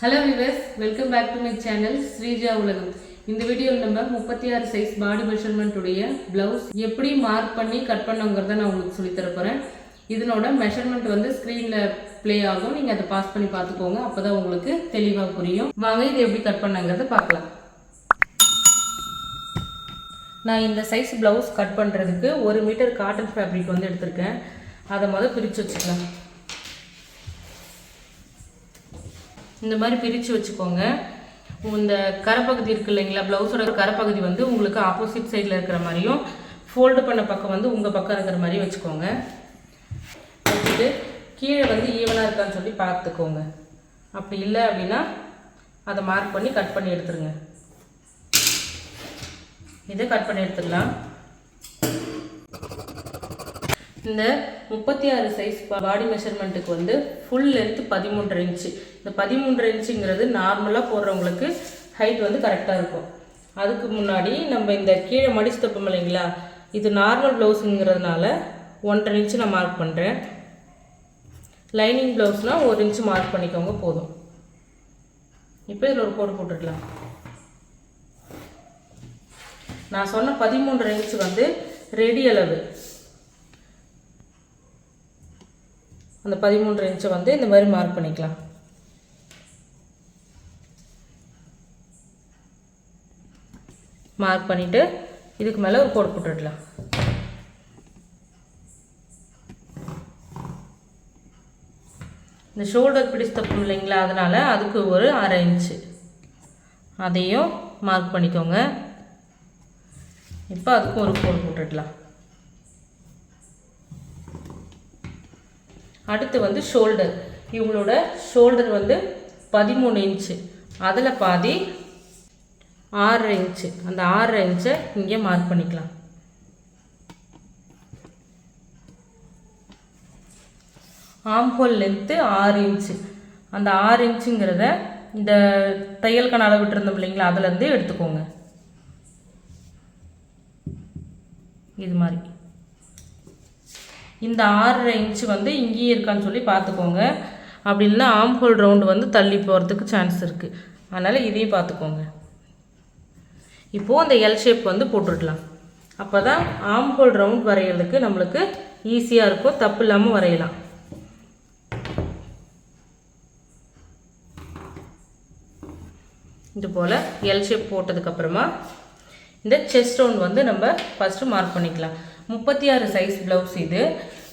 Hello viewers welcome back to my channel Sreeja Ulagam இந்த வீடியோவில் நம்ம முப்பத்தி ஆறு சைஸ் பாடி மெஷர்மெண்ட் உடைய பிளவுஸ் எப்படி மார்க் பண்ணி கட் பண்ணுங்கிறத நான் உங்களுக்கு சொல்லித் போகிறேன் இதனோட மெஷர்மெண்ட் வந்து ஸ்க்ரீனில் ப்ளே ஆகும். நீங்கள் அதை பாஸ் பண்ணி பார்த்துக்கோங்க. அப்போ தான் உங்களுக்கு தெளிவாக புரியும். வாங்க இது எப்படி கட் பண்ணுங்கிறத பார்க்கலாம். நான் இந்த சைஸ் ப்ளவுஸ் கட் பண்ணுறதுக்கு ஒரு மீட்டர் காட்டன் ஃபேப்ரிக் வந்து எடுத்திருக்கேன். அதை முதல் பிரித்து வச்சுக்கலாம். இந்த மாதிரி பிரித்து வச்சுக்கோங்க. இந்த கரைப்பகுதி இருக்கு இல்லைங்களா? ப்ளவுஸோட கரைப்பகுதி வந்து உங்களுக்கு ஆப்போசிட் சைடில் இருக்கிற மாதிரியும் ஃபோல்டு பண்ண பக்கம் வந்து உங்கள் பக்கம் இருக்கிற மாதிரி வச்சுக்கோங்க. வச்சுட்டு கீழே வந்து ஈவனாக இருக்கான்னு சொல்லி பார்த்துக்கோங்க. அப்படி இல்லை அப்படின்னா அதை மார்க் பண்ணி கட் பண்ணி எடுத்துருங்க. இதை கட் பண்ணி எடுத்துக்கலாம். இந்த முப்பத்தி ஆறு சைஸ் பாடி மெஷர்மெண்ட்டுக்கு வந்து ஃபுல் லென்த் பதிமூன்று இன்ச்சு இந்த பதிமூன்று இன்ச்சுங்கிறது நார்மலாக போடுறவங்களுக்கு ஹைட் வந்து கரெக்டாக இருக்கும். அதுக்கு முன்னாடி நம்ம இந்த கீழே மடிச்சு தப்போம் இல்லைங்களா? இது நார்மல் ப்ளவுஸுங்கிறதுனால ஒன்றரை இன்ச்சு நான் மார்க் பண்ணுறேன் லைனிங் ப்ளவுஸ்னால் ஒரு இன்ச்சு மார்க் பண்ணிக்கோங்க போதும். இப்போ இதில் ஒரு கோடு போட்டுடலாம். நான் சொன்ன பதிமூன்று இன்ச்சு வந்து ரெடி அளவு. அந்த பதிமூன்று இன்ச்சை வந்து இந்த மாதிரி மார்க் பண்ணிக்கலாம். மார்க் பண்ணிவிட்டு இதுக்கு மேலே ஒரு கோடு போட்டுடலாம் இந்த ஷோல்டர் பிடிச்சு இல்லைங்களா? அதனால் அதுக்கு ஒரு அரை இன்ச்சு அதையும் மார்க் பண்ணிக்கோங்க. இப்போ அதுக்கும் ஒரு கோடு போட்டுடலாம் அடுத்து வந்து ஷோல்டர் இவங்களோட ஷோல்டர் வந்து பதிமூணு இன்ச்சு அதில் பாதி ஆறரை இன்ச்சு அந்த ஆறரை இன்ச்சை இங்கே மார்க் பண்ணிக்கலாம். ஆம்ஹோல் லென்த்து ஆறு இன்ச்சு அந்த ஆறு இன்ச்சுங்கிறத இந்த தையலுக்கான அளவு விட்டுருந்தோம் இல்லைங்களா அதுலேருந்து எடுத்துக்கோங்க. இது மாதிரி. இந்த ஆறரை இன்ச்சு வந்து இங்கேயே இருக்கான்னு சொல்லி பார்த்துக்கோங்க. அப்படி இல்லைன்னா ஆம்ஹோல் ரவுண்டு வந்து தள்ளி போகிறதுக்கு சான்ஸ் இருக்குது அதனால் இதையும் பார்த்துக்கோங்க. இப்போது அந்த எல் ஷேப் வந்து போட்டுடலாம். அப்போ தான் ஆம்ஹோல் ரவுண்ட் வரைகிறதுக்கு நம்மளுக்கு ஈஸியாக இருக்கும். தப்பு இல்லாமல் வரையலாம். இது போல் எல் ஷேப் போட்டதுக்கப்புறமா இந்த செஸ்ட் ரவுண்ட் வந்து நம்ம ஃபஸ்ட்டு மார்க் பண்ணிக்கலாம். முப்பத்தி ஆறு சைஸ் ப்ளவுஸ் இது.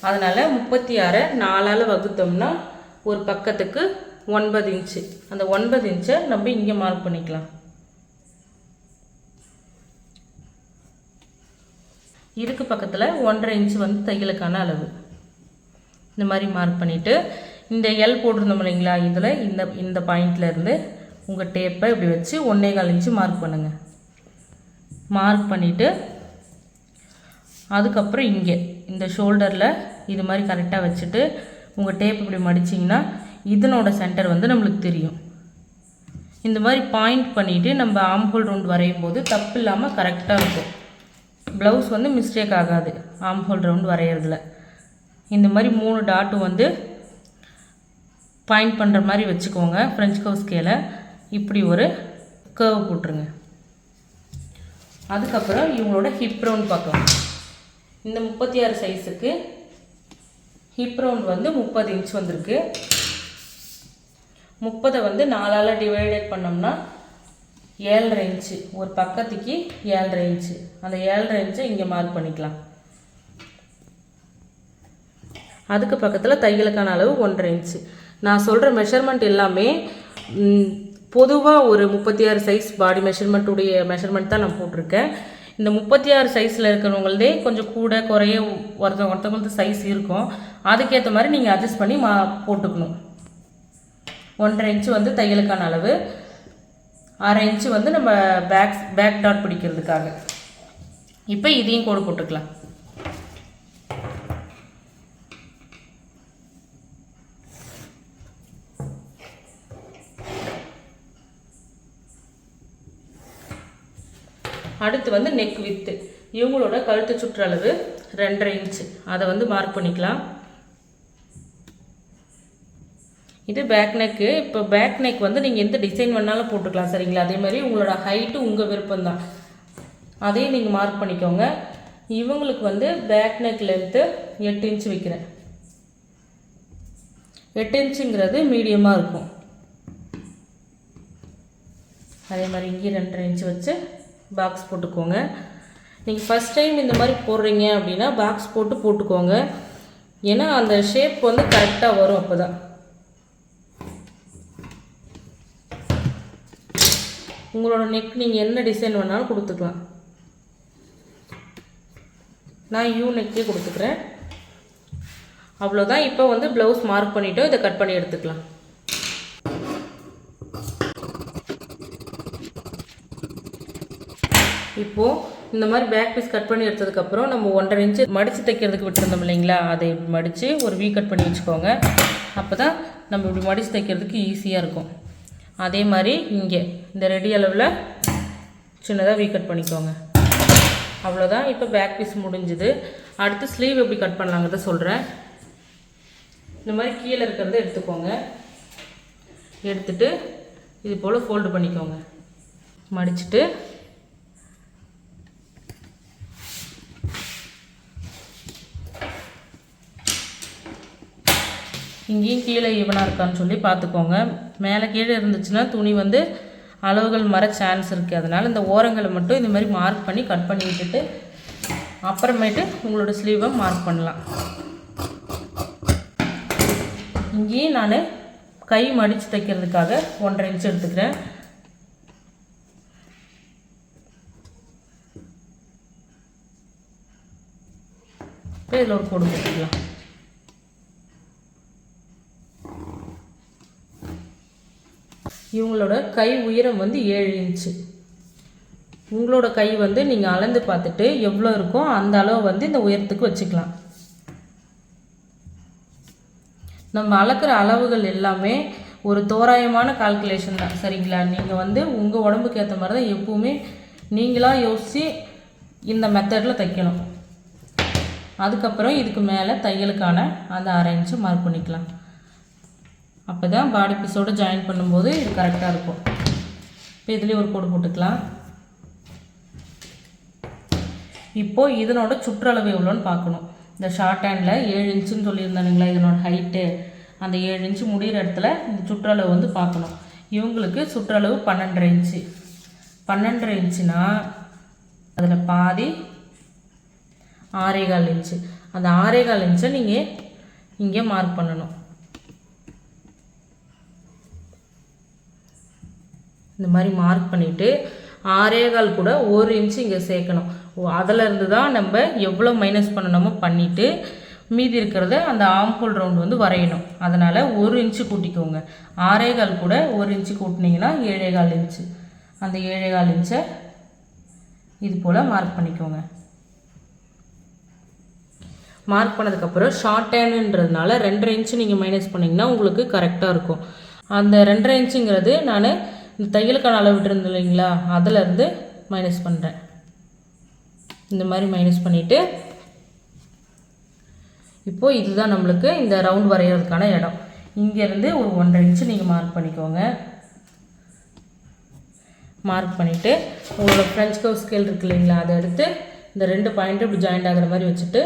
அதனால் முப்பத்தி ஆறை நாலால் வகுத்தோம்னா ஒரு பக்கத்துக்கு ஒன்பது இன்ச்சு அந்த ஒன்பது இன்ச்சை நம்ம இங்கே மார்க் பண்ணிக்கலாம். இதுக்கு பக்கத்தில் ஒன்றரை இன்ச்சு வந்து தையலுக்கான அளவு. இந்த மாதிரி மார்க் பண்ணிவிட்டு இந்த எல் போட்டிருந்தோம் இல்லைங்களா? இதில் இந்த இந்த பாயிண்ட்லேருந்து உங்கள் டேப்பை இப்படி வச்சு ஒன்றே கால் இன்ச்சு மார்க் பண்ணுங்கள் மார்க் பண்ணிவிட்டு அதுக்கப்புறம் இங்கே இந்த ஷோல்டரில் இது மாதிரி கரெக்டாக வச்சுட்டு உங்கள் டேப் இப்படி மடிச்சிங்கன்னா இதனோட சென்டர் வந்து நம்மளுக்கு தெரியும். இந்த மாதிரி பாயிண்ட் பண்ணிவிட்டு நம்ம ஆம்ஹோல் ரவுண்ட் வரையும் போது தப்பு இல்லாமல் கரெக்டாக இருக்கும். ப்ளவுஸ் வந்து மிஸ்டேக் ஆகாது ஆம்ஹோல் ரவுண்ட் வரைகிறதுல இந்த மாதிரி மூணு டாட்டும் வந்து பாயிண்ட் பண்ணுற மாதிரி வச்சுக்கோங்க ஃப்ரெஞ்ச் கவ் ஸ்கேலை இப்படி ஒரு கேர்வ் போட்டுருங்க. அதுக்கப்புறம் இவங்களோட ஹிப் ரவுண்ட் பார்க்கலாம். இந்த முப்பத்தி ஆறு சைஸுக்கு ஹிப் ரவுண்ட் வந்து முப்பது இன்ச் வந்திருக்கு. முப்பதை வந்து நாலால் டிவைடட் பண்ணோம்னா ஏழரை இன்ச்சு ஒரு பக்கத்துக்கு ஏழரை இன்ச்சு அந்த ஏழரை இன்ச்சை இங்கே மார்க் பண்ணிக்கலாம். அதுக்கு பக்கத்தில் தையலுக்கான அளவு ஒன்றரை இன்ச்சு நான் சொல்கிற மெஷர்மெண்ட் எல்லாமே பொதுவாக ஒரு முப்பத்தி ஆறு சைஸ் பாடி மெஷர்மெண்ட்டுடைய மெஷர்மெண்ட் தான் நான் போட்டிருக்கேன். இந்த முப்பத்தி ஆறு சைஸில் இருக்கிறவங்களதே கொஞ்சம் கூட குறைய ஒருத்தவங்க ஒருத்தவங்களுக்கு சைஸ் இருக்கும். அதுக்கேற்ற மாதிரி நீங்கள் அட்ஜஸ்ட் பண்ணி மா போட்டுக்கணும். ஒன்றரை இன்ச்சு வந்து தையலுக்கான அளவு. அரை இன்ச்சு வந்து நம்ம பேக் பேக் டாட் பிடிக்கிறதுக்காக. இப்போ இதையும் கோடு போட்டுக்கலாம். அடுத்து வந்து நெக் வித்து இவங்களோட கழுத்து சுற்றளவு ரெண்டரை இன்ச்சு அதை வந்து மார்க் பண்ணிக்கலாம். இது பேக் நெக்கு இப்போ பேக் நெக் வந்து நீங்கள் எந்த டிசைன் வேணாலும் போட்டுக்கலாம் சரிங்களா? அதே மாதிரி உங்களோட ஹைட்டு உங்கள் விருப்பம்தான். அதையும் நீங்கள் மார்க் பண்ணிக்கோங்க. இவங்களுக்கு வந்து பேக் நெக் லென்த்து எட்டு இன்ச் வைக்கிறேன். எட்டு இன்ச்சுங்கிறது மீடியமாக இருக்கும். அதே மாதிரி இங்கேயும் ரெண்டரை இன்ச்சு வச்சு பாக்ஸ் போட்டுக்கோங்க. நீங்கள் ஃபஸ்ட் டைம் இந்த மாதிரி போடுறீங்க அப்படின்னா பாக்ஸ் போட்டு போட்டுக்கோங்க. ஏன்னா அந்த ஷேப் வந்து கரெக்டாக வரும் அப்போ தான் உங்களோட நெக் நீங்கள் என்ன டிசைன் வேணாலும் கொடுத்துக்கலாம். நான் யூ நெக்கே கொடுத்துக்கிறேன். அவ்வளோதான் இப்போ வந்து ப்ளவுஸ் மார்க் பண்ணிவிட்டோம் இதை கட் பண்ணி எடுத்துக்கலாம். இப்போது இந்த மாதிரி பேக் பீஸ் கட் பண்ணி எடுத்ததுக்கப்புறம் நம்ம ஒன்றரை இன்ச்சு மடித்து தைக்கிறதுக்கு விட்டுருந்தோம் இல்லைங்களா? அதை மடித்து ஒரு வீ கட் பண்ணி வச்சுக்கோங்க. அப்போ தான் நம்ம இப்படி மடித்து தைக்கிறதுக்கு ஈஸியாக இருக்கும். அதே மாதிரி இங்கே இந்த ரெடி அளவில் சின்னதாக வீ கட் பண்ணிக்கோங்க. அவ்வளோதான் இப்போ பேக் பீஸ் முடிஞ்சுது. அடுத்து ஸ்லீவ் எப்படி கட் பண்ணலாங்கிறத சொல்கிறேன் இந்த மாதிரி கீழே இருக்கிறத எடுத்துக்கோங்க. எடுத்துட்டு இது போல் ஃபோல்டு பண்ணிக்கோங்க. மடிச்சுட்டு இங்கேயும் கீழே ஈவனாக இருக்கான்னு சொல்லி பார்த்துக்கோங்க. மேலே கீழே இருந்துச்சுன்னா துணி வந்து அளவுகள் மர சான்ஸ் இருக்குது அதனால் இந்த ஓரங்களை மட்டும் இந்த மாதிரி மார்க் பண்ணி கட் பண்ணி விட்டுட்டு அப்புறமேட்டு உங்களோட ஸ்லீவை மார்க் பண்ணலாம். இங்கேயும் நான் கை மடித்து தைக்கிறதுக்காக ஒன்றரை இன்ச் எடுத்துக்கிறேன். இப்போ இதில் ஒரு கோடு போட்டுக்கலாம். இவங்களோட கை உயரம் வந்து ஏழு இன்ச்சு. உங்களோட கை வந்து நீங்கள் அளந்து பார்த்துட்டு எவ்வளோ இருக்கோ அந்த அளவு வந்து இந்த உயரத்துக்கு வச்சுக்கலாம். நம்ம அளக்குற அளவுகள் எல்லாமே ஒரு தோராயமான கால்குலேஷன் தான். சரிங்களா? நீங்கள் வந்து உங்கள் உடம்புக்கு ஏற்ற மாதிரி தான் எப்போவுமே நீங்களாக யோசித்து இந்த மெத்தடில் தைக்கணும். அதுக்கப்புறம் இதுக்கு மேலே தையலுக்கான அந்த அரேஞ்சு மார்க் பண்ணிக்கலாம். அப்போ தான் பாடி பீஸோடு ஜாயின் பண்ணும்போது இது கரெக்டாக இருக்கும். இப்போ இதுலேயே ஒரு கோடு போட்டுக்கலாம். இப்போது இதனோட சுற்றளவு எவ்வளோன்னு பார்க்கணும். இந்த ஷார்ட் ஹேண்டில் ஏழு இன்ச்சுன்னு சொல்லியிருந்தானுங்களா இதனோட ஹைட்டு அந்த ஏழு இன்ச்சு முடிகிற இடத்துல இந்த சுற்றளவு வந்து பார்க்கணும். இவங்களுக்கு சுற்றளவு பன்னெண்டரை இன்ச்சு பன்னெண்டரை இன்ச்சுனா அதில் பாதி ஆறேகால் இன்ச்சு அந்த ஆறேகால் இன்ச்சை நீங்கள் இங்கே மார்க் பண்ணணும். இந்த மாதிரி மார்க் பண்ணிவிட்டு ஆறே கால் கூட ஒரு இன்ச்சு இங்கே சேர்க்கணும். அதிலிருந்து தான் நம்ம எவ்வளோ மைனஸ் பண்ணணுமோ பண்ணிவிட்டு மீதி இருக்கிறத அந்த ஆம்பூல் ரவுண்ட் வந்து வரையணும். அதனால் ஒரு இன்ச்சு கூட்டிக்கோங்க. ஆறே கால் கூட ஒரு இன்ச்சு கூட்டினீங்கன்னா ஏழே கால் இன்ச்சு அந்த ஏழே கால் இன்ச்சை இது போல் மார்க் பண்ணிக்கோங்க. மார்க் பண்ணதுக்கப்புறம் ஷார்ட் ஹேண்டுன்றதுனால ரெண்டரை இன்ச்சு நீங்கள் மைனஸ் பண்ணிங்கன்னா உங்களுக்கு கரெக்டாக இருக்கும். அந்த ரெண்டரை இன்ச்சுங்கிறது நான் இந்த தையலுக்கான அளவு விட்டுருந்து இல்லைங்களா? அதிலேருந்து மைனஸ் பண்ணுறேன் இந்த மாதிரி மைனஸ் பண்ணிவிட்டு இப்போது இதுதான் நம்மளுக்கு இந்த ரவுண்ட் வரைகிறதுக்கான இடம். இங்கேருந்து ஒரு ஒன்றரை இன்ச்சு நீங்கள் மார்க் பண்ணிக்கோங்க. மார்க் பண்ணிவிட்டு உங்களோட ஃப்ரெஞ்ச் கவ் ஸ்கேல் இருக்கு இல்லைங்களா அதை எடுத்து இந்த ரெண்டு பாயிண்ட்டு இப்படி ஜாயிண்ட் ஆகிற மாதிரி வச்சுட்டு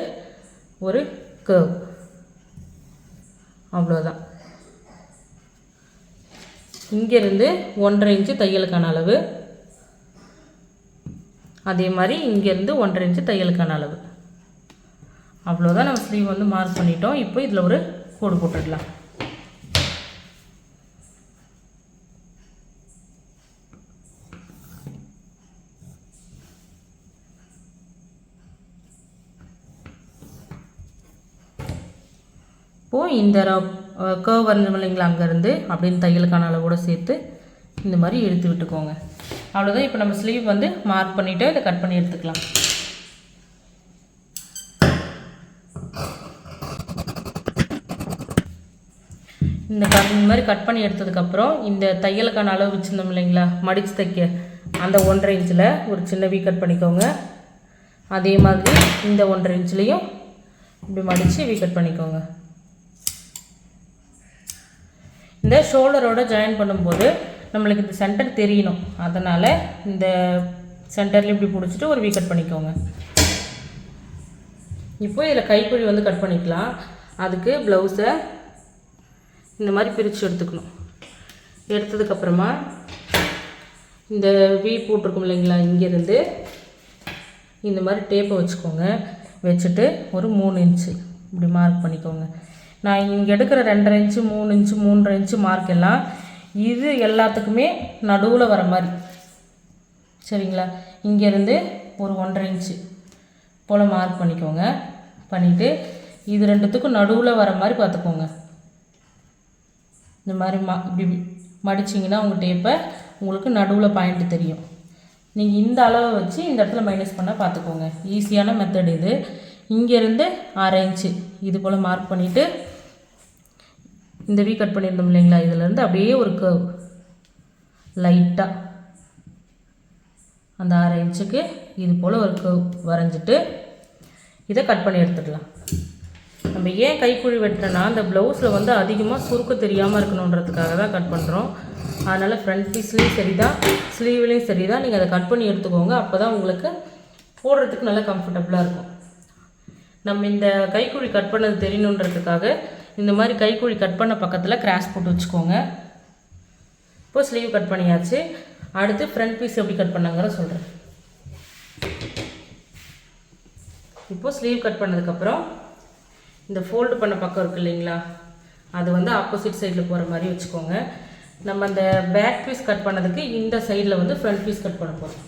ஒரு கர்வ் அவ்வளோதான் இங்கேருந்து ஒன்றரை இன்ச்சு தையலுக்கான அளவு. அதே மாதிரி இங்கேருந்து ஒன்றரை இன்ச்சு தையலுக்கான அளவு. அவ்வளோதான் நம்ம ஸ்லீவ் வந்து மார்க் பண்ணிட்டோம். இப்போ இதில் ஒரு கோடு போட்டுடலாம். இப்போது இந்த கர்வ் வரணும் இல்லைங்களா அங்கேருந்து? அப்படின்னு தையலுக்கான அளவோட சேர்த்து இந்த மாதிரி எடுத்து விட்டுக்கோங்க. அவ்வளோதான் இப்போ நம்ம ஸ்லீவ் வந்து மார்க் பண்ணிவிட்டு இதை கட் பண்ணி எடுத்துக்கலாம். இந்த க இந்த மாதிரி கட் பண்ணி எடுத்ததுக்கப்புறம் இந்த தையலுக்கான அளவு வச்சுருந்தோம் இல்லைங்களா மடித்து தைக்க அந்த ஒன்றரை இன்ச்சில் ஒரு சின்ன வீ கட் பண்ணிக்கோங்க. அதே மாதிரி இந்த ஒன்றரை இன்ச்லேயும் இப்படி மடித்து வீ கட் பண்ணிக்கோங்க. இந்த ஷோல்டரோட ஜாயின் பண்ணும்போது நம்மளுக்கு இந்த சென்டர் தெரியணும். அதனால் இந்த சென்டரில் இப்படி பிடிச்சிட்டு ஒரு வீ கட் பண்ணிக்கோங்க. இப்போ இதில் கைக்குழி வந்து கட் பண்ணிக்கலாம். அதுக்கு ப்ளவுஸை இந்த மாதிரி பிரித்து எடுத்துக்கணும். எடுத்ததுக்கப்புறமா இந்த வி போட்டிருக்கோம் இல்லைங்களா இங்கேருந்து இந்த மாதிரி டேப்பை வச்சுக்கோங்க. வச்சுட்டு ஒரு மூணு இன்ச்சு இப்படி மார்க் பண்ணிக்கோங்க. நான் இங்கே எடுக்கிற ரெண்டரை இன்ச்சு மூணு இன்ச்சு மூன்றரை இன்ச்சு மார்க் எல்லாம் இது எல்லாத்துக்குமே நடுவில் வர மாதிரி. சரிங்களா? இங்கேருந்து ஒரு ஒன்றரை இன்ச்சு போல் மார்க் பண்ணிக்கோங்க. பண்ணிவிட்டு இது ரெண்டுத்துக்கும் நடுவில் வர மாதிரி பார்த்துக்கோங்க. இந்த மாதிரி மா இப்படி மடிச்சிங்கன்னா உங்கள் டேப்பை உங்களுக்கு நடுவில் பாயிண்ட் தெரியும். நீங்கள் இந்த அளவை வச்சு இந்த இடத்துல மைனஸ் பண்ணால் பார்த்துக்கோங்க. ஈஸியான மெத்தட் இது. இங்கேருந்து அரை இன்ச்சு இது போல் மார்க் பண்ணிவிட்டு இந்த வீ கட் பண்ணியிருந்தோம் இல்லைங்களா? இதுலேருந்து அப்படியே ஒரு கர்வ் லைட்டாக அந்த அரை இன்ச்சுக்கு இது போல் ஒரு கர்வ் வரைஞ்சிட்டு இதை கட் பண்ணி எடுத்துக்கலாம். நம்ம ஏன் கைக்குழி வெட்டுறோன்னா அந்த ப்ளவுஸில் வந்து அதிகமாக சுருக்க தெரியாமல் இருக்கணுன்றதுக்காக தான் கட் பண்ணுறோம் அதனால் ஃப்ரண்ட் பீஸ்லேயும் சரி தான் ஸ்லீவ்லேயும் சரி தான் நீங்கள் அதை கட் பண்ணி எடுத்துக்கோங்க. அப்போ தான் உங்களுக்கு போடுறதுக்கு நல்லா கம்ஃபர்டபுளாக இருக்கும். நம்ம இந்த கைக்குழி கட் பண்ணது தெரியணுன்றதுக்காக இந்த மாதிரி கைக்குழி கட் பண்ண பக்கத்தில் கிராஸ் போட்டு வச்சுக்கோங்க. இப்போ ஸ்லீவ் கட் பண்ணியாச்சு. அடுத்து ஃப்ரண்ட் பீஸ் எப்படி கட் பண்ணாங்கிற சொல்கிறேன் இப்போ ஸ்லீவ் கட் பண்ணதுக்கப்புறம் இந்த ஃபோல்டு பண்ண பக்கம் இருக்கு இல்லைங்களா? அது வந்து ஆப்போசிட் சைடில் போகிற மாதிரி வச்சுக்கோங்க. நம்ம அந்த பேக் பீஸ் கட் பண்ணதுக்கு இந்த சைடில் வந்து ஃப்ரண்ட் பீஸ் கட் பண்ண போகிறோம்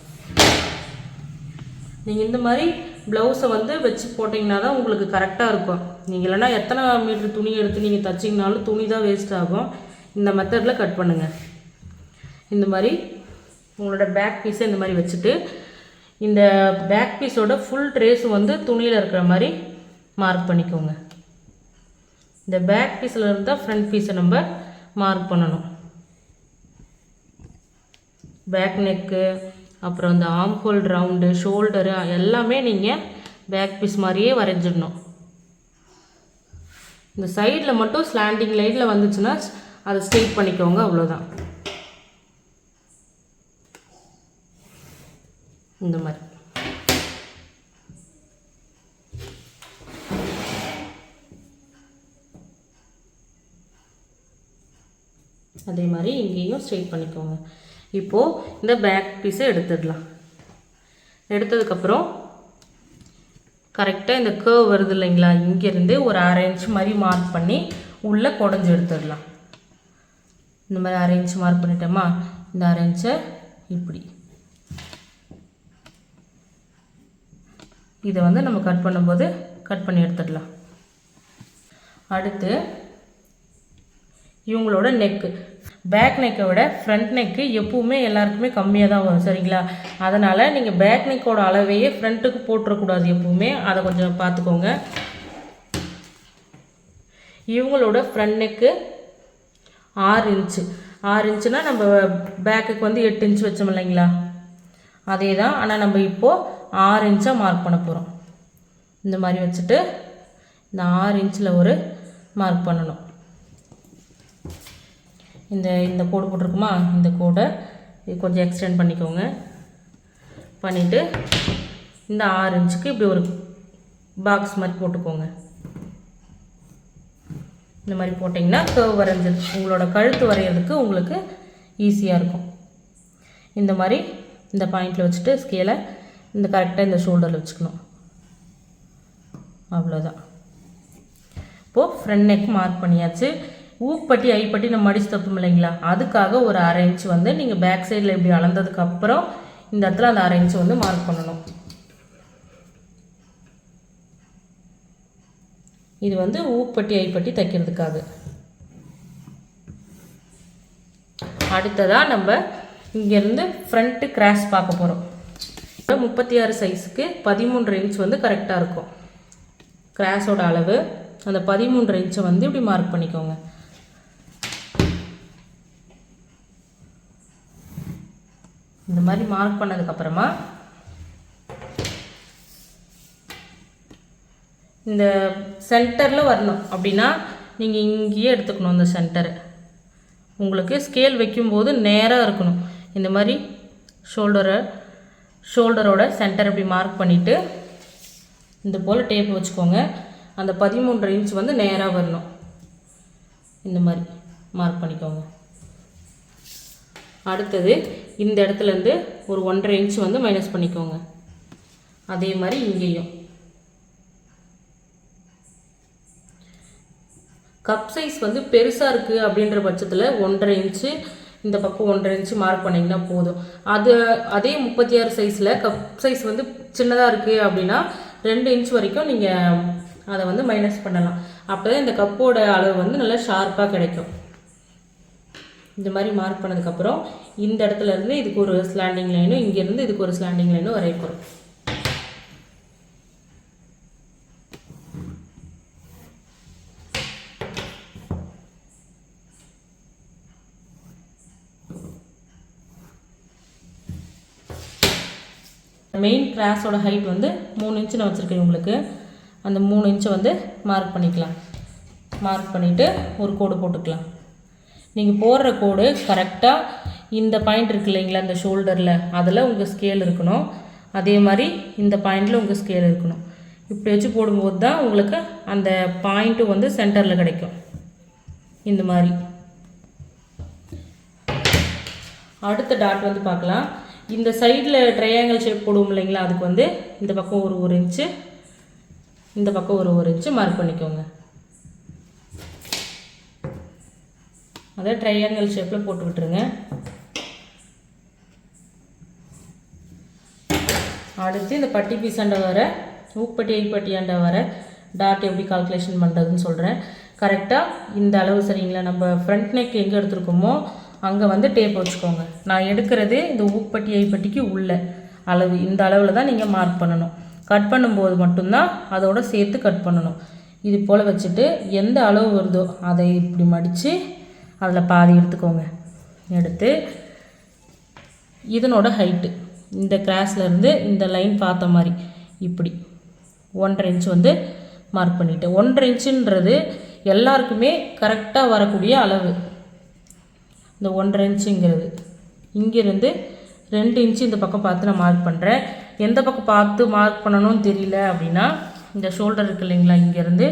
நீங்கள் இந்த மாதிரி ப்ளவுஸை வந்து வச்சு போட்டிங்கன்னா தான் உங்களுக்கு கரெக்டாக இருக்கும். நீங்கள் இல்லைன்னா எத்தனை மீட்ரு துணி எடுத்து நீங்கள் தைச்சிங்கனாலும் துணி தான் வேஸ்ட் ஆகும். இந்த மெத்தடில் கட் பண்ணுங்கள் இந்த மாதிரி உங்களோட பேக் பீஸை இந்த மாதிரி வச்சுட்டு இந்த பேக் பீஸோட ஃபுல் ட்ரேஸ் வந்து துணியில் இருக்கிற மாதிரி மார்க் பண்ணிக்கோங்க. இந்த பேக் பீஸில் இருந்தால் ஃப்ரண்ட் பீஸை நம்ம மார்க் பண்ணணும். பேக் நெக்கு அப்புறம் இந்த ஆம் ஹோல் ரவுண்டு ஷோல்டரு எல்லாமே நீங்கள் பேக் பீஸ் மாதிரியே வரைஞ்சிடணும். இந்த சைடில் மட்டும் ஸ்லாண்டிங் லைட்டில் வந்துச்சுன்னா அதை ஸ்ட்ரெயிட் பண்ணிக்கோங்க அவ்வளோதான் இந்த மாதிரி. அதே மாதிரி இங்கேயும் ஸ்ட்ரெயிட் பண்ணிக்கோங்க. இப்போது இந்த பேக் பீஸை எடுத்துடலாம். எடுத்ததுக்கப்புறம் கரெக்டாக இந்த கேர்வ் வருது இல்லைங்களா? இங்கேருந்து ஒரு அரை இன்ச் மாதிரி மார்க் பண்ணி உள்ளே குடஞ்சி எடுத்துடலாம். இந்த மாதிரி அரை இன்ச் மார்க் பண்ணிட்டோமா? இந்த அரை இன்ச்சை இப்படி. இதை வந்து நம்ம கட் பண்ணும்போது கட் பண்ணி எடுத்துடலாம். அடுத்து இவங்களோட நெக்கு பேக் நெக்கை விட ஃப்ரண்ட் நெக்கு எப்பவுமே எல்லாருக்குமே கம்மியாக தான் வரும் சரிங்களா? அதனால் நீங்கள் பேக் நெக்கோட அளவையே ஃப்ரண்ட்டுக்கு போட்டுறக்கூடாது எப்பவுமே. அதை கொஞ்சம் பார்த்துக்கோங்க இவங்களோட ஃப்ரண்ட் நெக்கு ஆறு இன்ச்சு ஆறு இன்ச்சுனா நம்ம பேக்குக்கு வந்து எட்டு இன்ச் வச்சோம் இல்லைங்களா? அதே தான் ஆனால் நம்ம இப்போது ஆறு இன்ச்சாக மார்க் பண்ண போகிறோம் இந்த மாதிரி வச்சுட்டு இந்த ஆறு இன்ச்சில் ஒரு மார்க் பண்ணணும். இந்த இந்த கோடு போட்டிருக்குமா? இந்த கோடை கொஞ்சம் எக்ஸ்டெண்ட் பண்ணிக்கோங்க. பண்ணிவிட்டு இந்த ஆறு இன்ச்சுக்கு இப்படி ஒரு பாக்ஸ் மாதிரி போட்டுக்கோங்க. இந்த மாதிரி போட்டிங்கன்னா கர்வ் வரைஞ்சது உங்களோட கழுத்து வரைகிறதுக்கு உங்களுக்கு ஈஸியாக இருக்கும். இந்த மாதிரி இந்த பாயிண்டில் வச்சுட்டு ஸ்கேலை இந்த கரெக்டாக இந்த ஷோல்டரில் வச்சுக்கணும். அவ்வளோதான் இப்போது ஃப்ரண்ட் நெக் மார்க் பண்ணியாச்சு. ஊப்பட்டி ஐப்பட்டி நம்ம அடித்து தப்பும் இல்லைங்களா? அதுக்காக ஒரு அரை இன்ச் வந்து நீங்கள் பேக் சைடில் இப்படி அளந்ததுக்கப்புறம் இந்த இடத்துல அந்த அரை இன்ச் வந்து மார்க் பண்ணணும். இது வந்து ஊப்பட்டி ஐப்பட்டி தைக்கிறதுக்காக. அடுத்ததாக நம்ம இங்கேருந்து ஃப்ரண்ட்டு கிராஸ் பார்க்க போகிறோம் இப்போ முப்பத்தி ஆறு சைஸுக்கு பதிமூன்று இன்ச் வந்து கரெக்டாக இருக்கும். கிராஸோட அளவு அந்த பதிமூன்று இன்ச்சை வந்து இப்படி மார்க் பண்ணிக்கோங்க. இந்த மாதிரி மார்க் பண்ணதுக்கப்புறமா இந்த சென்டரில் வரணும். அப்படின்னா நீங்கள் இங்கேயே எடுத்துக்கணும் இந்த சென்டரு உங்களுக்கு ஸ்கேல் வைக்கும்போது நேராக இருக்கணும். இந்த மாதிரி ஷோல்டரை ஷோல்டரோட சென்டர் இப்படி மார்க் பண்ணிவிட்டு இந்த போல் டேப் வச்சுக்கோங்க. அந்த பதிமூன்றரை இன்ச் வந்து நேராக வரணும். இந்த மாதிரி மார்க் பண்ணிக்கோங்க. அடுத்தது இந்த இடத்துலேருந்து ஒரு ஒன்றரை இன்ச் வந்து மைனஸ் பண்ணிக்கோங்க. அதே மாதிரி இங்கேயும். கப் சைஸ் வந்து பெருசாக இருக்குது அப்படின்ற பட்சத்தில் ஒன்றரை இன்ச்சு இந்த பக்கம் ஒன்றரை இன்ச்சு மார்க் பண்ணிங்கன்னா போதும். அது அதே முப்பத்தி ஆறு சைஸில் கப் சைஸ் வந்து சின்னதாக இருக்குது அப்படின்னா ரெண்டு இன்ச் வரைக்கும் நீங்கள் அதை வந்து மைனஸ் பண்ணலாம். அப்போ தான் இந்த கப்போட அளவு வந்து நல்லா ஷார்ப்பாக கிடைக்கும். இந்த மாதிரி மார்க் பண்ணதுக்கப்புறம் இந்த இடத்துல இருந்து இதுக்கு ஒரு ஸ்லாண்டிங் லைனும் இங்கேருந்து இதுக்கு ஒரு ஸ்லாண்டிங் லைனும் வரைய போகிறோம் மெயின் கிராஸோட ஹைட் வந்து மூணு இன்ச்சு நான் வச்சுருக்கேன் உங்களுக்கு. அந்த மூணு இன்ச்சை வந்து மார்க் பண்ணிக்கலாம். மார்க் பண்ணிவிட்டு ஒரு கோடு போட்டுக்கலாம். நீங்கள் போடுற கோடு கரெக்டாக இந்த பாயிண்ட் இருக்கு இல்லைங்களா இந்த ஷோல்டரில் அதில் உங்கள் ஸ்கேல் இருக்கணும். அதே மாதிரி இந்த பாயிண்டில் உங்கள் ஸ்கேல் இருக்கணும். இப்படி வச்சு போடும்போது தான் உங்களுக்கு அந்த பாயிண்ட்டும் வந்து சென்டரில் கிடைக்கும். இந்த மாதிரி. அடுத்த டாட் வந்து பார்க்கலாம். இந்த சைடில் ட்ரையாங்கிள் ஷேப் போடுவோம் இல்லைங்களா அதுக்கு வந்து இந்த பக்கம் ஒரு ஒரு இன்ச்சு இந்த பக்கம் ஒரு ஒரு இன்ச்சு மார்க் பண்ணிக்கோங்க. அதை ட்ரையாங்கல் ஷேப்பில் போட்டு விட்டுருங்க. அடுத்து இந்த பட்டி பீஸாண்ட வர ஊப்பட்டி ஐப்பட்டியாண்ட வர டாட் எப்படி கால்குலேஷன் பண்ணுறதுன்னு சொல்கிறேன் கரெக்டாக இந்த அளவு சரிங்களா? நம்ம ஃப்ரண்ட் நெக் எங்கே எடுத்துருக்கோமோ அங்கே வந்து டேப் வச்சுக்கோங்க. நான் எடுக்கிறது இந்த ஊப்பட்டி ஐப்பட்டிக்கு உள்ள அளவு. இந்த அளவில் தான் நீங்கள் மார்க் பண்ணணும். கட் பண்ணும்போது மட்டும்தான் அதோட சேர்த்து கட் பண்ணணும். இது போல் வச்சுட்டு எந்த அளவு வருதோ அதை இப்படி மடித்து அதில் பாதி எடுத்துக்கோங்க. எடுத்து இதனோட ஹைட்டு இந்த கிராஸ்லேருந்து இந்த லைன் பார்த்த மாதிரி இப்படி ஒன்றரை இன்ச் வந்து மார்க் பண்ணிட்டேன். ஒன்றரை இன்ச்சுன்றது எல்லாருக்குமே கரெக்டாக வரக்கூடிய அளவு. இந்த ஒன்றரை இன்ச்சுங்கிறது இங்கேருந்து ரெண்டு இன்ச்சு இந்த பக்கம் பார்த்து நான் மார்க் பண்ணுறேன் எந்த பக்கம் பார்த்து மார்க் பண்ணணும்னு தெரியல அப்படின்னா இந்த ஷோல்டர் இருக்கு இல்லைங்களா இங்கேருந்து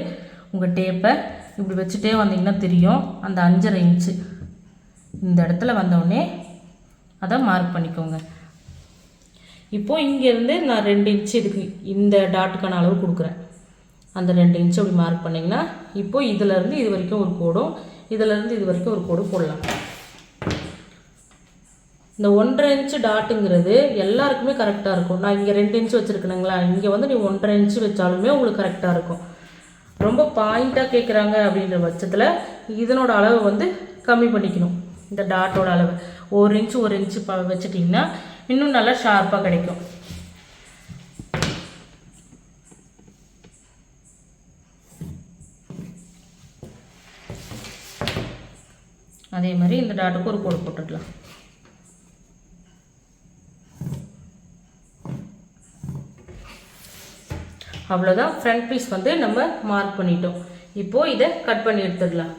உங்கள் டேப்பை இப்படி வச்சுட்டே வந்தீங்கன்னா தெரியும். அந்த அஞ்சரை இன்ச்சு. இந்த இடத்துல வந்தோடனே அதை மார்க் பண்ணிக்கோங்க. இப்போது இங்கேருந்து நான் ரெண்டு இன்ச்சு இதுக்கு இந்த டாட்டுக்கான அளவு கொடுக்குறேன். அந்த ரெண்டு இன்ச்சு அப்படி மார்க் பண்ணிங்கன்னா இப்போது இதிலேருந்து இது வரைக்கும் ஒரு கோடும் இதிலேருந்து இது வரைக்கும் ஒரு கோடு போடலாம். இந்த ஒன்றரை இன்ச்சு டாட்டுங்கிறது எல்லாருக்குமே கரெக்டாக இருக்கும். நான் இங்கே ரெண்டு இன்ச்சு வச்சுருக்கணுங்களா இங்கே வந்து நீ ஒன்றரை இன்ச்சு வச்சாலுமே உங்களுக்கு கரெக்டாக இருக்கும். ரொம்ப பாயிண்ட்டாக கேட்குறாங்க அப்படின்ற பட்சத்தில் இதனோட அளவு வந்து கம்மி பண்ணிக்கணும். இந்த டாட்டோட அளவு. ஒரு இன்ச்சு ஒரு இன்ச்சு ப வச்சுட்டிங்கன்னா இன்னும் நல்லா ஷார்ப்பாக கிடைக்கும். அதே மாதிரி இந்த டாட்டுக்கு ஒரு கோடு போட்டுக்கலாம். அவ்வளோதான் ஃப்ரண்ட் பீஸ் வந்து நம்ம மார்க் பண்ணிட்டோம். இப்போது இதை கட் பண்ணி எடுத்துடலாம்.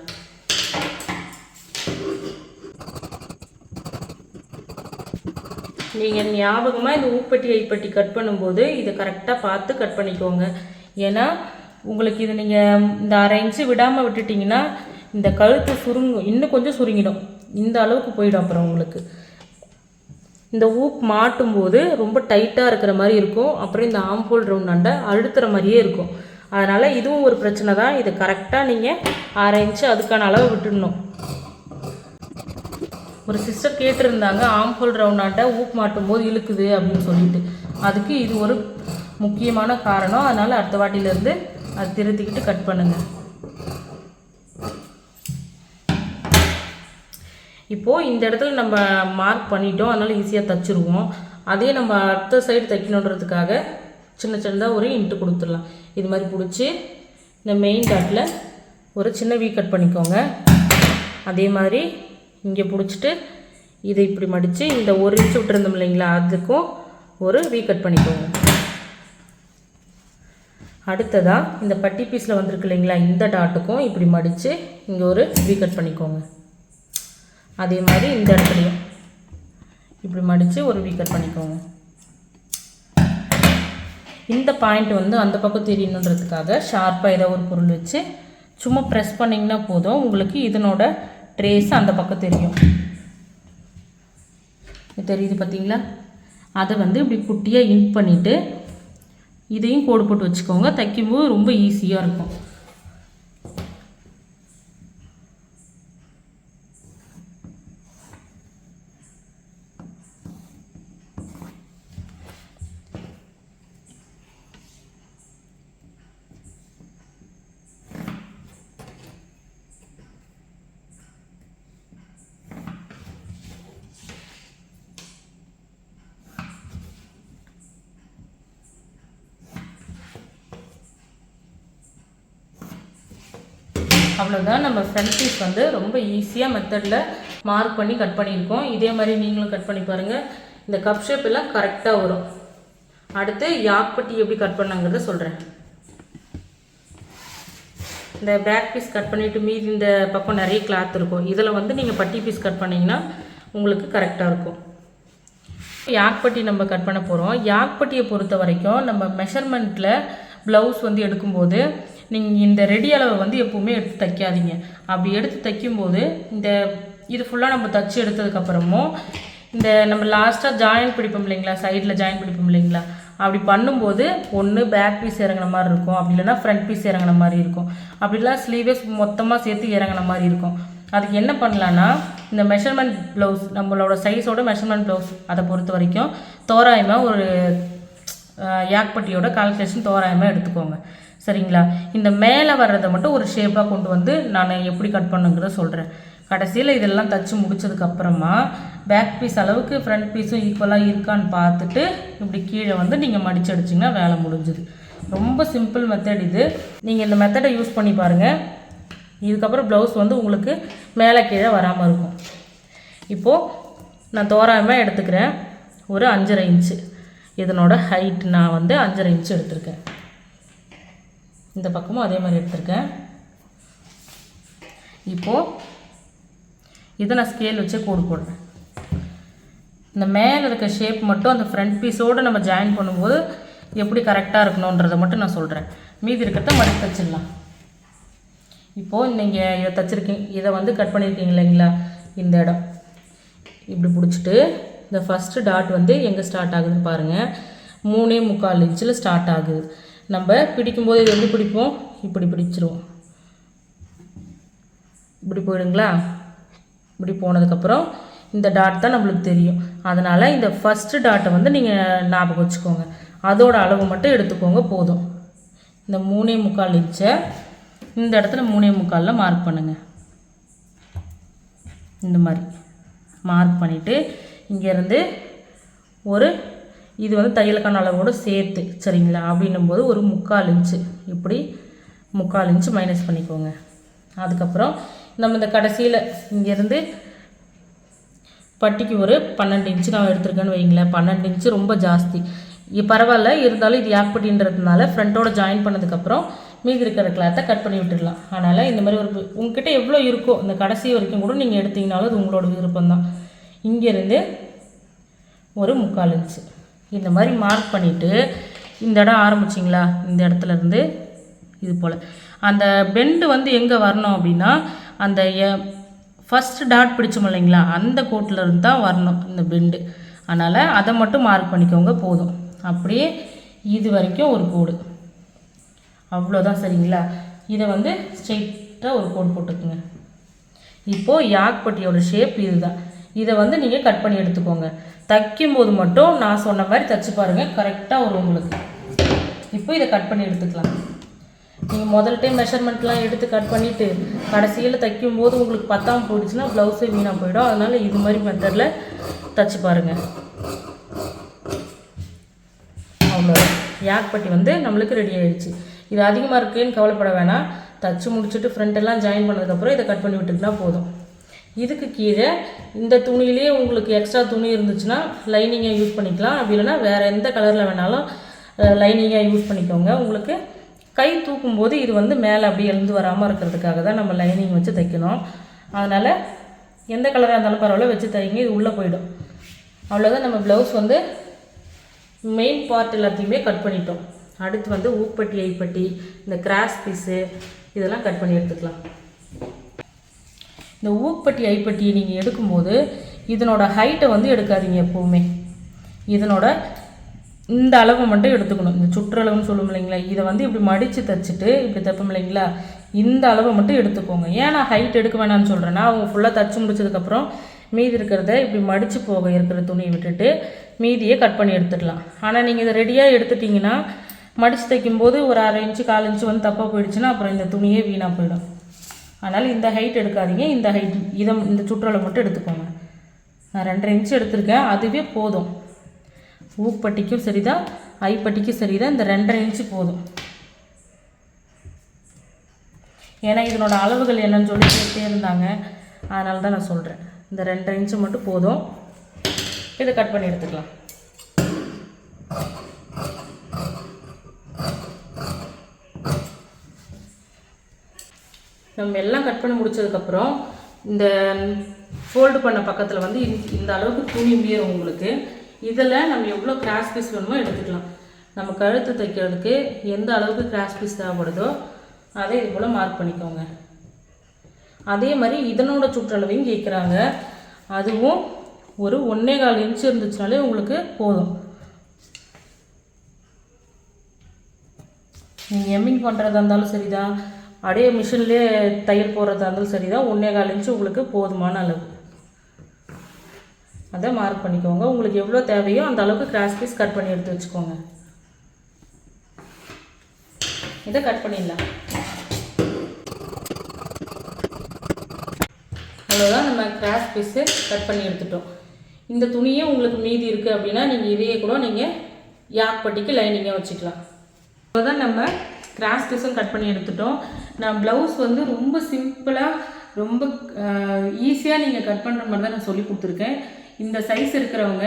நீங்கள் ஞாபகமாக இந்த ஊப்பட்டி ஐப்பட்டி கட் பண்ணும்போது இதை கரெக்டாக பார்த்து கட் பண்ணிக்கோங்க. ஏன்னா உங்களுக்கு இது நீங்கள் இந்த அரை இன்ச்சு விடாமல் விட்டுட்டிங்கன்னா இந்த கழுத்து சுருங்கும். இன்னும் கொஞ்சம் சுருங்கிடும். இந்த அளவுக்கு போயிடும் அப்புறம் உங்களுக்கு. இந்த ஊக் மாட்டும் போது ரொம்ப டைட்டாக இருக்கிற மாதிரி இருக்கும். அப்புறம் இந்த ஆம்போல் ரவுண்ட் அண்டை அழுத்துற மாதிரியே இருக்கும். அதனால் இதுவும் ஒரு பிரச்சனை தான். இதை கரெக்டாக நீங்கள் அரை இன்ச்சு அதுக்கான அளவு விட்டுடணும். ஒரு சிஸ்டர் கேட்டிருந்தாங்க ஆம்போல் ரவுண்ட் அண்டை ஊக் மாட்டும் போது இழுக்குது அப்படின்னு சொல்லிட்டு. அதுக்கு இது ஒரு முக்கியமான காரணம். அதனால் அடுத்த வாட்டிலேருந்து அது திருத்திக்கிட்டு கட் பண்ணுங்கள் இப்போது இந்த இடத்துல நம்ம மார்க் பண்ணிட்டோம் அதனால் ஈஸியாக தைச்சிருவோம். அதே நம்ம அடுத்த சைடு தைக்கணுன்றதுக்காக சின்ன சின்னதாக ஒரு இன்ட்டு கொடுத்துடலாம். இது மாதிரி பிடிச்சி இந்த மெயின் டாட்டில் ஒரு சின்ன வீ கட் பண்ணிக்கோங்க. அதே மாதிரி இங்கே பிடிச்சிட்டு இதை இப்படி மடித்து இந்த ஒரு இன்ச்சு விட்டுருந்தோம் இல்லைங்களா அதுக்கும் ஒரு வீ கட் பண்ணிக்கோங்க. அடுத்ததாக இந்த பட்டி பீஸில் வந்திருக்கு இல்லைங்களா இந்த டாட்டுக்கும் இப்படி மடித்து இங்கே ஒரு வீ கட் பண்ணிக்கோங்க. அதே மாதிரி இந்த இடத்துலையும். இப்படி மடித்து ஒரு வி கட் பண்ணிக்கோங்க. இந்த பாயிண்ட் வந்து அந்த பக்கம் தெரியணுன்றதுக்காக ஷார்ப்பாக ஏதோ ஒரு பொருள் வச்சு சும்மா ப்ரெஸ் பண்ணிங்கன்னா போதும். உங்களுக்கு இதனோட ட்ரேஸ் அந்த பக்கம் தெரியும். இது தெரியுது பார்த்தீங்களா அதை வந்து இப்படி குட்டியாக இன்ட் பண்ணிவிட்டு இதையும் கோடு போட்டு வச்சுக்கோங்க. தைக்கும்போது ரொம்ப ஈஸியாக இருக்கும். அவ்வளோதான் நம்ம ஃப்ரண்ட் பீஸ் வந்து ரொம்ப ஈஸியாக மெத்தடில் மார்க் பண்ணி கட் பண்ணியிருக்கோம். இதே மாதிரி நீங்களும் கட் பண்ணி பாருங்கள் இந்த கப் ஷேப் எல்லாம் கரெக்டாக வரும். அடுத்து யாக்பட்டி எப்படி கட் பண்ணாங்கிறத சொல்கிறேன் இந்த பேக் பீஸ் கட் பண்ணிவிட்டு மீதி இந்த பக்கம் நிறைய கிளாத் இருக்கும். இதில் வந்து நீங்கள் பட்டி பீஸ் கட் பண்ணிங்கன்னா உங்களுக்கு கரெக்டாக இருக்கும். யாக்பட்டி நம்ம கட் பண்ண போகிறோம் யாக்பட்டியை பொறுத்த வரைக்கும் நம்ம மெஷர்மெண்ட்டில் ப்ளவுஸ் வந்து எடுக்கும்போது நீங்கள் இந்த ரெடி அளவை வந்து எப்போவுமே எடுத்து தைக்காதீங்க. அப்படி எடுத்து தைக்கும்போது இந்த இது ஃபுல்லாக நம்ம தச்சு எடுத்ததுக்கப்புறமும் இந்த நம்ம லாஸ்ட்டாக ஜாயின் பிடிப்போம் இல்லைங்களா? சைடில் ஜாயின் பிடிப்போம் இல்லைங்களா? அப்படி பண்ணும்போது ஒன்று பேக் பீஸ் இறங்குன மாதிரி இருக்கும். அப்படி இல்லைன்னா ஃப்ரண்ட் பீஸ் இறங்குன மாதிரி இருக்கும். அப்படிலாம் ஸ்லீவேஸ் மொத்தமாக சேர்த்து இறங்குன மாதிரி இருக்கும். அதுக்கு என்ன பண்ணலான்னா இந்த மெஷர்மெண்ட் ப்ளவுஸ் நம்மளோட சைஸோட மெஷர்மெண்ட் ப்ளவுஸ் அதை பொறுத்த வரைக்கும் தோராயமாக ஒரு யாக்பட்டியோட கால்குலேஷன் தோராயமாக எடுத்துக்கோங்க. சரிங்களா? இந்த மேலே வர்றதை மட்டும் ஒரு ஷேப்பாக கொண்டு வந்து நான் எப்படி கட் பண்ணுங்கிறத சொல்கிறேன் கடைசியில் இதெல்லாம் தச்சு முடிச்சதுக்கப்புறமா பேக் பீஸ் அளவுக்கு ஃப்ரண்ட் பீஸும் ஈக்குவலாக இருக்கான்னு பார்த்துட்டு இப்படி கீழே வந்து நீங்கள் மடிச்சு அடிச்சிங்கன்னா வேலை முடிஞ்சுது. ரொம்ப சிம்பிள் மெத்தட் இது. நீங்கள் இந்த மெத்தடை யூஸ் பண்ணி பாருங்கள் இதுக்கப்புறம் ப்ளவுஸ் வந்து உங்களுக்கு மேலே கீழே வராமல் இருக்கும். இப்போது நான் தோராயமாக எடுத்துக்கிறேன். ஒரு அஞ்சரை இன்ச்சு இதனோட ஹைட் நான் வந்து அஞ்சரை இன்ச்சு எடுத்திருக்கேன். இந்த பக்கமும் அதே மாதிரி எடுத்திருக்கேன். இப்போது இதை நான் ஸ்கேல் வச்சே கோடு போடுறேன். இந்த மேலே இருக்க ஷேப் மட்டும் அந்த ஃப்ரண்ட் பீஸோடு நம்ம ஜாயின் பண்ணும்போது எப்படி கரெக்டாக இருக்கணுன்றதை மட்டும் நான் சொல்கிறேன் மீதி இருக்கிறத மடித்து தச்சிடலாம் இப்போது நீங்கள் இதை தச்சுருக்கீங்க இதை வந்து கட் பண்ணியிருக்கீங்க இல்லைங்களா? இந்த இடம். இப்படி பிடிச்சிட்டு இந்த ஃபஸ்ட்டு டாட் வந்து எங்கே ஸ்டார்ட் ஆகுதுன்னு பாருங்கள் மூணே முக்கால் இன்ச்சில் ஸ்டார்ட் ஆகுது. நம்ம பிடிக்கும்போது இது வந்து பிடிப்போம். இப்படி பிடிச்சிருவோம். இப்படி போயிடுங்களா? இப்படி போனதுக்கப்புறம் இந்த டாட் தான் நம்மளுக்கு தெரியும். அதனால் இந்த ஃபஸ்ட்டு டாட்டை வந்து நீங்கள் ஞாபகம் வச்சுக்கோங்க. அதோட அளவு மட்டும் எடுத்துக்கோங்க போதும். இந்த மூணே முக்கால் இன்ச்சை இந்த இடத்துல மூணே முக்காலில் மார்க் பண்ணுங்கள் இந்த மாதிரி மார்க் பண்ணிவிட்டு இங்கேருந்து ஒரு இது வந்து தையலுக்கான அளவோடு சேர்த்து சரிங்களா? அப்படின்னும் போது ஒரு முக்கால் இன்ச்சு. இப்படி முக்கால் இன்ச்சு மைனஸ் பண்ணிக்கோங்க. அதுக்கப்புறம் நம்ம இந்த கடைசியில் இங்கேருந்து பட்டிக்கு ஒரு பன்னெண்டு இன்ச்சு நான் எடுத்திருக்கேன்னு வைங்களேன். பன்னெண்டு இன்ச்சு ரொம்ப ஜாஸ்தி. பரவாயில்ல. இருந்தாலும் இது யாக்பட்டின்றதுனால ஃப்ரண்ட்டோட ஜாயின் பண்ணதுக்கப்புறம் மீதி இருக்கிற கிளாத்தை கட் பண்ணி விட்டுடலாம். அதனால் இந்த மாதிரி ஒரு உங்ககிட்ட எவ்வளோ இருக்கோ இந்த கடைசி வரைக்கும் கூட நீங்கள் எடுத்தீங்கனாலும் அது உங்களோட விருப்பம்தான். இங்கேருந்து ஒரு முக்கால் இன்ச்சு. இந்த மாதிரி மார்க் பண்ணிவிட்டு இந்த இடம் ஆரம்பிச்சிங்களா? இந்த இடத்துல இருந்து இது போல். அந்த பெண்டு வந்து எங்கே வரணும் அப்படின்னா அந்த ஃபஸ்ட்டு டாட் பிடிச்சோம் இல்லைங்களா? அந்த கோட்டில் இருந்து தான் வரணும் இந்த பெண்டு அதனால் அதை மட்டும் மார்க் பண்ணிக்கோங்க போதும். அப்படியே இது வரைக்கும் ஒரு கோடு. அவ்வளோதான் சரிங்களா? இதை வந்து ஸ்ட்ரெயிட்டாக ஒரு கோடு போட்டுக்குங்க. இப்போது யாக்பட்டியோட ஷேப் இதுதான். இதை வந்து நீங்கள் கட் பண்ணி எடுத்துக்கோங்க. தைக்கும்போது மட்டும் நான் சொன்ன மாதிரி தைச்சி பாருங்கள் கரெக்டாக வரும் உங்களுக்கு. இப்போ இதை கட் பண்ணி எடுத்துக்கலாம். நீங்கள் முதல் டைம் மெஷர்மெண்ட்லாம் எடுத்து கட் பண்ணிவிட்டு கடைசியில் தைக்கும் போது உங்களுக்கு பத்தாமல் போயிடுச்சுன்னா ப்ளவுஸே வீணாக போயிடும். அதனால் இது மாதிரி மெத்தடில் தைச்சி பாருங்கள் அவ்வளோ யாக்பட்டி வந்து நம்மளுக்கு ரெடி ஆகிடுச்சு இது அதிகமாக இருக்குன்னு கவலைப்பட வேணாம். தச்சு முடிச்சுட்டு ஃப்ரண்ட் எல்லாம் ஜாயின் பண்ணதுக்கப்புறம் இதை கட் பண்ணி விட்டுக்கிட்டா போதும். இதுக்கு கீழே இந்த துணியிலேயே உங்களுக்கு எக்ஸ்ட்ரா துணி இருந்துச்சுன்னா லைனிங்கை யூஸ் பண்ணிக்கலாம். அப்படி இல்லைன்னா வேறு எந்த கலரில் வேணாலும் லைனிங்காக யூஸ் பண்ணிக்கோங்க. உங்களுக்கு கை தூக்கும்போது இது வந்து மேலே அப்படியே எழுந்து வராமல் இருக்கிறதுக்காக தான் நம்ம லைனிங் வச்சு தைக்கணும். அதனால் எந்த கலராக இருந்தாலும் பரவாயில்ல வச்சு தைங்க இது உள்ளே போயிடும். அவ்வளோதான் நம்ம ப்ளவுஸ் வந்து மெயின் பார்ட் எல்லாத்தையுமே கட் பண்ணிட்டோம். அடுத்து வந்து ஊப்பட்டி ஐப்பட்டி இந்த கிராஸ் பீஸு இதெல்லாம் கட் பண்ணி எடுத்துக்கலாம். இந்த ஊப்பட்டி ஐப்பட்டியை நீங்கள் எடுக்கும்போது இதனோட ஹைட்டை வந்து எடுக்காதீங்க எப்போவுமே. இதனோட இந்த அளவை மட்டும் எடுத்துக்கணும். இந்த சுற்றளவுன்னு சொல்லுவோம் இல்லைங்களா? இதை வந்து இப்படி மடித்து தைச்சிட்டு இப்படி தைப்போம் இல்லைங்களா? இந்த அளவை மட்டும் எடுத்துக்கோங்க. ஏன் நான் ஹைட் எடுக்க வேணாம்னு சொல்கிறேன்னா அவங்க ஃபுல்லாக தச்சு முடிச்சதுக்கப்புறம் மீதி இருக்கிறத இப்படி மடித்து போக இருக்கிற துணியை விட்டுட்டு மீதியை கட் பண்ணி எடுத்துடலாம். ஆனால் நீங்கள் இதை ரெடியாக எடுத்துட்டிங்கன்னா மடித்து தைக்கும்போது ஒரு அரை இன்ச்சு கால் இன்ச்சு வந்து தப்பாக போயிடுச்சுன்னா அப்புறம் இந்த துணியே வீணாக போயிடும். அதனால் இந்த ஹைட் எடுக்காதீங்க. இந்த ஹைட் இதை இந்த சுற்றளவு மட்டும் எடுத்துக்கோங்க. நான் ரெண்டரை இன்ச்சு எடுத்திருக்கேன். அதுவே போதும். ஊப்பட்டிக்கும் சரிதான் ஐப்பட்டிக்கும் சரிதான் இந்த ரெண்டரை இன்ச்சு போதும். ஏன்னா இதனோட அளவுகள் என்னன்னு சொல்லி கேட்டே இருந்தாங்க. அதனால தான் நான் சொல்கிறேன் இந்த ரெண்டரை இன்ச்சு மட்டும் போதும். இதை கட் பண்ணி எடுத்துக்கலாம். நம்ம எல்லாம் கட் பண்ணி முடிச்சதுக்கப்புறம் இந்த ஃபோல்டு பண்ண பக்கத்தில் வந்து இந்த- இந்த அளவுக்கு துணி மீறும் உங்களுக்கு. இதில் நம்ம எவ்வளோ கிராஸ் பீஸ் வேணுமோ எடுத்துக்கலாம். நம்ம கழுத்து தைக்கிறதுக்கு எந்த அளவுக்கு கிராஸ் பீஸ் தேவைப்படுதோ அதை இது போல் மார்க் பண்ணிக்கோங்க. அதே மாதிரி இதனோட சுற்றளவையும் கேட்குறாங்க அதுவும் ஒரு ஒன்றே கால் இன்ச்சு இருந்துச்சுனாலே உங்களுக்கு போதும். நீங்கள் எம்மிங் பண்ணுறதா இருந்தாலும் சரிதான். அப்படியே மிஷின்லேயே தையல் போடுறதா இருந்தாலும் சரிதான். ஒன்றே கால் இன்ச்சு உங்களுக்கு போதுமான அளவு. அதை மார்க் பண்ணிக்கோங்க. உங்களுக்கு எவ்வளோ தேவையோ அந்த அளவுக்கு கிராஸ் பீஸ் கட் பண்ணி எடுத்து வச்சுக்கோங்க. இதை கட் பண்ணிடலாம். அவ்வளோதான் நம்ம கிராஸ் பீஸு கட் பண்ணி எடுத்துட்டோம். இந்த துணியே உங்களுக்கு மீதி இருக்குது அப்படின்னா நீங்கள் இதையே கூட நீங்கள் யாக் பட்டிக்கு லைனிங்காக வச்சுக்கலாம். தான் நம்ம கிராஸ் பீஸும் கட் பண்ணி எடுத்துட்டோம். நான் ப்ளவுஸ் வந்து ரொம்ப சிம்பிளாக ரொம்ப ஈஸியாக நீங்கள் கட் பண்ணுற மாதிரி தான் நான் சொல்லி கொடுத்துருக்கேன். இந்த சைஸ் இருக்கிறவங்க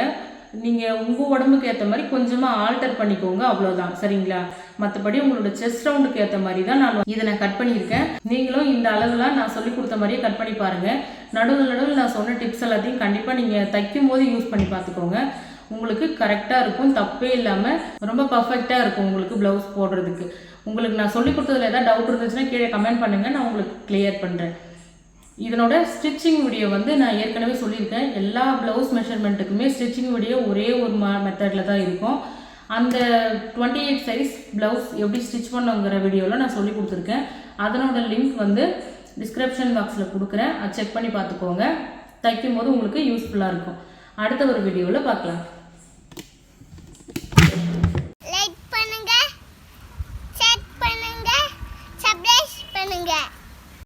நீங்கள் உங்கள் உடம்புக்கு ஏற்ற மாதிரி கொஞ்சமாக ஆல்டர் பண்ணிக்கோங்க அவ்வளோதான் சரிங்களா? மற்றபடி உங்களோட செஸ்ட் ரவுண்டுக்கு ஏற்ற மாதிரி தான் நான் இதை நான் கட் பண்ணியிருக்கேன். நீங்களும் இந்த அளவுலாம் நான் சொல்லி கொடுத்த மாதிரியே கட் பண்ணி பாருங்கள் நடுவில் நடுவில் நான் சொன்ன டிப்ஸ் எல்லாத்தையும் கண்டிப்பாக நீங்கள் தைக்கும் போது யூஸ் பண்ணி பார்த்துக்கோங்க. உங்களுக்கு கரெக்டாக இருக்கும் தப்பே இல்லாமல் ரொம்ப பர்ஃபெக்டாக இருக்கும் உங்களுக்கு ப்ளவுஸ் போடுறதுக்கு. உங்களுக்கு நான் சொல்லி கொடுத்ததுல ஏதாவது டவுட் இருந்துச்சுன்னா கீழே கமெண்ட் பண்ணுங்கள் நான் உங்களுக்கு கிளியர் பண்ணுறேன் இதனோட ஸ்டிச்சிங் வீடியோ வந்து நான் ஏற்கனவே சொல்லியிருக்கேன். எல்லா ப்ளவுஸ் மெஷர்மெண்ட்டுக்குமே ஸ்டிச்சிங் வீடியோ ஒரே ஒரு மெத்தடில் தான் இருக்கும். அந்த டுவெண்ட்டி எயிட் சைஸ் ப்ளவுஸ் எப்படி ஸ்டிச் பண்ணுங்கிற வீடியோவில் நான் சொல்லி கொடுத்துருக்கேன். அதனோட லிங்க் வந்து டிஸ்கிரிப்ஷன் பாக்ஸில் கொடுக்குறேன். அதை செக் பண்ணி பார்த்துக்கோங்க. தைக்கும் போது உங்களுக்கு யூஸ்ஃபுல்லாக இருக்கும். அடுத்த ஒரு வீடியோவில் பார்க்கலாம்.